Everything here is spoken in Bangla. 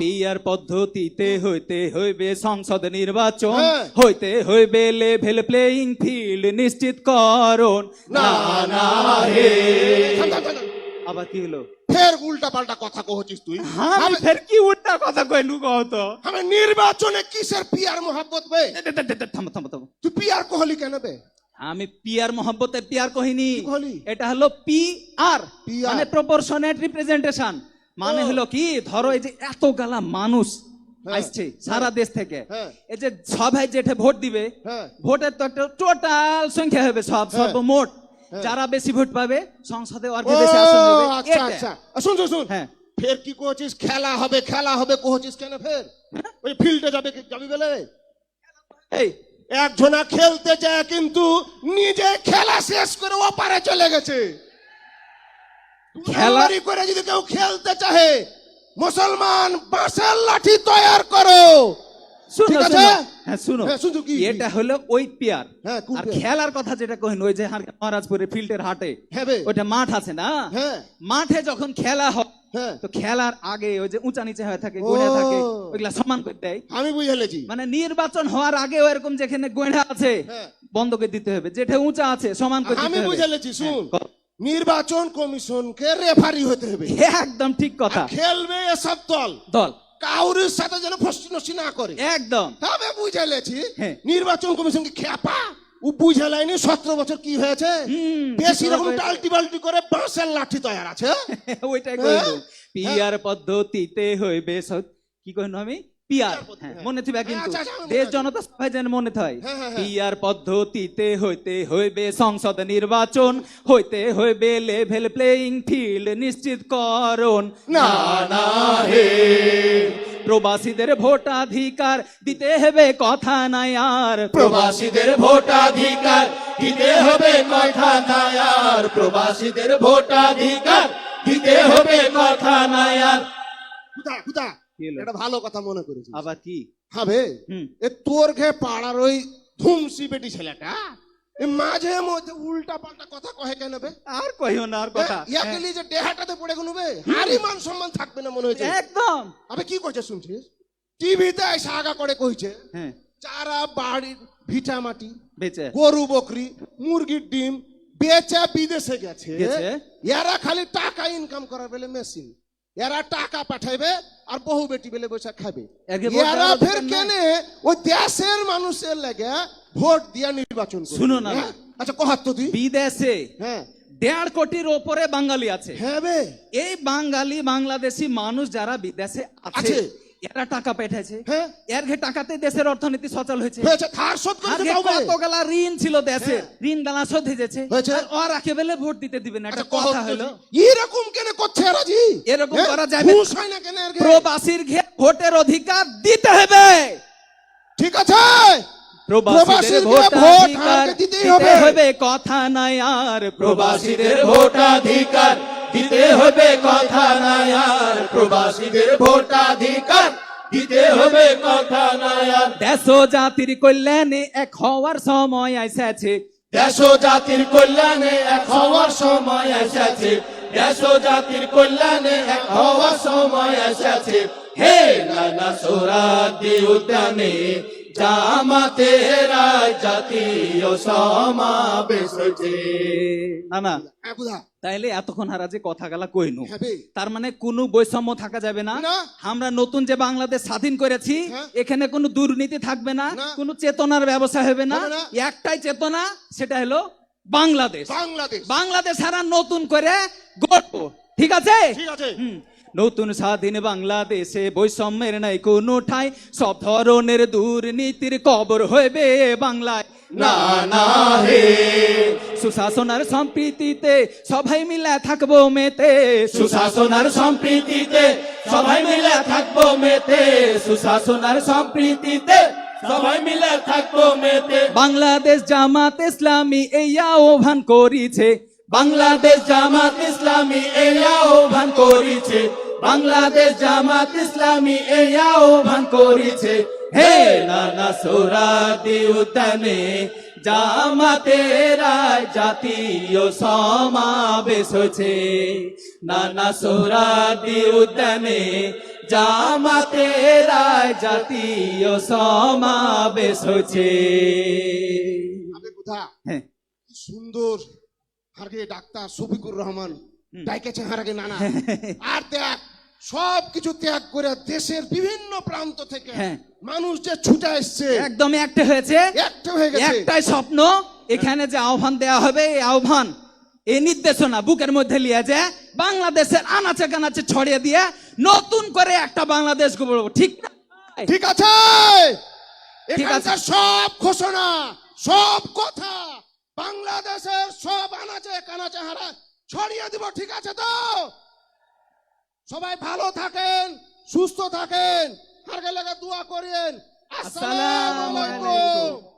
পিয়ার পদ্ধতিতে হইতে হইবে সংসদ নির্বাচন হ্যাঁ। হইতে হইবে লেভেল প্লেইং ফিল্ড নিশ্চিত করণ না না হে। আবার কি হলো? ফের উল্টা পাল্টা কথা কহছিস তুই। হ্যাঁ আমি ফের কি উল্টা কথা কইলু কত আমি নির্বাচনে কিসের পিয়ার মোহাব্বত বে? থামো থামো থামো। তুই পিয়ার কহলি কেন বে? আমি পিয়ার মোহাম্মতে পিয়ার কহিনি? এটা হলো পি আর মানে প্রপোর্শনেট রিপ্রেজেন্টেশন মানে হলো কি? ধরো এই যে এত গালা মানুষ হ্যাঁ, আসছে সারা দেশ থেকে। হ্যাঁ। এই যে সবাই যেটা ভোট দিবে হ্যাঁ। ভোটের তো একটা টোটাল সংখ্যা হবে সব। সর্বমোট। যারা বেশি ভোট পাবে সংসদে অর্ধে ও বেশি আসন হবে আচ্ছা আচ্ছা। শুন শুন শুন। হ্যাঁ। ফের কি কহছিস খেলা হবে খেলা হবে কহছিস কেন ফের? ওই ফিল্ডে যাবে কি- যাবি বলে? এই। একজনা খেলতে যায় কিন্তু নিজে খেলা শেষ করে ওপারে চলে গেছে। খেলা- খেলা করে যদি কেউ খেলতে চাহে মুসলমান বাঁশের লাঠি তৈয়ার করো। ঠিক আছে? হ্যাঁ শুনো। হ্যাঁ, শুধু কি? এটা হলো ওই পেয়ার। হ্যাঁ, আর খেলার কথা যেটা কহিন ওই যে হার- ফিল্ডের হাটে মাঠ আছে না? মাঠে যখন খেলা হয় তো খেলার আগে ওই যে উঁচা নিচে হয়ে থাকে গোড়া থাকে ওইগুলা সমান করে দেয়। আমি বুঝে লেছি মানে নির্বাচন হওয়ার আগে এরকম যেখানে গোড়া আছে। বন্ধ করে দিতে হবে যেটা উঁচা আছে সমান করে আমি দিতে হবে। বুঝে লেছি শুন। নির্বাচন কমিশনকে রেফারি হতে হবে। একদম ঠিক কথা। খেলবে এসব দল। দল। কাউরির সাথে যেন নষ্টি না করে। একদম। তবে বুঝে লেছি হ্যাঁ। নির্বাচন কমিশনকে খেপা। ও বুঝে লাইনি সতেরো বছর কি হয়েছে? বেশি রকম। টাল্টি বাল্টি করে বাঁশের লাঠি তৈরি আছে। ওইটাই হ্যাঁ? কইলো পিয়ার পদ্ধতিতে হইবে কি কইন আমি? পিয়ার। হ্যাঁ। মনে থিবা কিন্তু আচ্ছা, আচ্ছা, দেশ জনতা সবাই যেন মনে থয় হ্যাঁ, হ্যাঁ। পিয়ার পদ্ধতিতে হইতে হইবে সংসদ নির্বাচন হইতে হইবে লেভেল প্লেইং ফিল্ড নিশ্চিত করণ না না হে। প্রবাসীদের ভোটাধিকার দিতে হবে কথা নাই আর। প্রবাসীদের ভোটাধিকার দিতে হবে কথা নাই আর। প্রবাসীদের ভোটাধিকার দিতে হবে কথা নাই আর। কুদা কুদা কি হলো? এটা ভালো কথা মনে করেছিস। আবার কি? হবে? এ তোর ঘে পাড়ার ওই ধুমসি বেটি ছেলেটা মাঝে মধ্যে উল্টা পাল্টা কথা কহে কেন বে? আর কইও না আর কথা। এ, ইয়াকে লিয়ে যে ডেহাটাতে পড়ে গেল বে? হারি মান সম্মান থাকবে না মনে হ্যাঁ, একদম। আবে কি করছে শুনছিস? টিভিতে এসে আগা করে কইছে হ্যাঁ। চারা বাড়ির ভিটা মাটি বেঁচে। গরু বকরি মুরগির ডিম বেচে বিদেশে গেছে। গেছে? এরা খালি টাকা ইনকাম করার বেলে মেশিন এরা টাকা পাঠাইবে আর বহু বেটি বেলে বসে খাবে। একে এরা ফের কেনে? ওই দেশের মানুষের লাগে ভোট দিয়া নির্বাচন। শুনো না, হ্যাঁ? আচ্ছা কহাত তো তুই। বিদেশে হ্যাঁ। দেড় কোটির ওপরে বাঙালি আছে। হ্যাঁ বে। এই বাঙালি বাংলাদেশি মানুষ যারা বিদেশে আছে। এরা টাকা পাঠাইছে হ্যাঁ। এর ঘে টাকাতে দেশের অর্থনীতি সচল হয়েছে। হয়েছে ধার শোধ আর করতে ঘে পারবে কত গেলা ঋণ ছিল দেশে? হ্যাঁ। ঋণ গালা শোধ হয়েছে। আর ওর ভোট দিতে দিবে না। এটা আচ্ছা কথা হলো। এরকম কেন করছে এরা জি? এরকম হ্যাঁ? করা যাবে ঘুষ হয় না কেন এর প্রবাসীর ঘে ভোটের অধিকার দিতে হবে। ঠিক আছে? প্রবাসীদের প্রবাসীর ঘে ভোট ভোট অধিকার আমাকে দিতেই দিতে হবে। হবে। কথা নাই আর। প্রবাসীদের ভোটাধিকার দিতে হবে কথা নাই আর প্রবাসীদের ভোটাধিকার। দিতে হবে কথা দেশ জাতির কল্যাণে এক হওয়ার সময় দেশ জাতির কল্যাণে এক হওয়ার সময় এসেছে। দেশ জাতির কল্যাণে এক হওয়ার সময় এসেছে। হে নানা উদ্যানে জামাতের জাতীয় সমাবেশ হয়েছে না না। হ্যাঁ, তাইলে এতক্ষণ হারা যে কথা গেলা কইনু হ্যাঁ তার মানে কোনো বৈষম্য থাকা যাবে না। আমরা নতুন যে বাংলাদেশ স্বাধীন করেছি হ্যাঁ। এখানে কোনো দুর্নীতি থাকবে না। কোনো চেতনার ব্যবসা হবে না। একটাই চেতনা সেটা হলো বাংলাদেশ। বাংলাদেশ। বাংলাদেশ সারা নতুন করে গড়ব। ঠিক আছে? ঠিক আছে। নতুন স্বাধীন বাংলাদেশে বৈষম্যের নাই কোনো ঠাই সব ধরনের দুর্নীতির কবর হইবে বাংলায়। না না, হে। সম্প্রীতিতে সবাই মিলে থাকব মেতে। সুশাসনার সম্প্রীতিতে সবাই মিলে থাকব মেতে। সুশাসনার সম্প্রীতিতে সবাই মিলে থাকব মেতে। বাংলাদেশ জামাত ইসলামী এই আহ্বান করিছে। বাংলাদেশ জামাত ইসলামী এই আহ্বান করিছে। বাংলাদেশ জামাত ইসলামী এই আহ্বান করিছে। হে নানা সোরাদি উদ্যানে জামাতেরা জাতীয় সমাবেশ হয়েছে। নানা সোরাদি উদ্যানে জামাতেরা জাতীয় সমাবেশ কোথা হ্যাঁ। সুন্দর। আগে ডাক্তার শফিকুর রহমান ডাইকেছে হারাগে নানা। আর দেখ সব কিছু ত্যাগ করে দেশের বিভিন্ন প্রান্ত থেকে হ্যাঁ। মানুষ যে ছুটে এসছে একদম একটা হয়েছে। একটা হয়ে গেছে। একটাই স্বপ্ন এখানে যে আহ্বান দেয়া হবে এই আহ্বান এই নির্দেশনা বুকের মধ্যে নিয়ে যে বাংলাদেশের আনাচে কানাচে ছড়িয়ে দিয়ে নতুন করে একটা বাংলাদেশ গড়ব ঠিক না? ঠিক আছে। ঠিক আছে। সব ঘোষণা সব কথা বাংলাদেশের সব আনাচে কানাচে হারা। ছড়িয়ে দিব ঠিক আছে তো? সবাই ভালো থাকেন সুস্থ থাকেন আর গেলে দোয়া করিয়েন। আসসালামু আলাইকুম।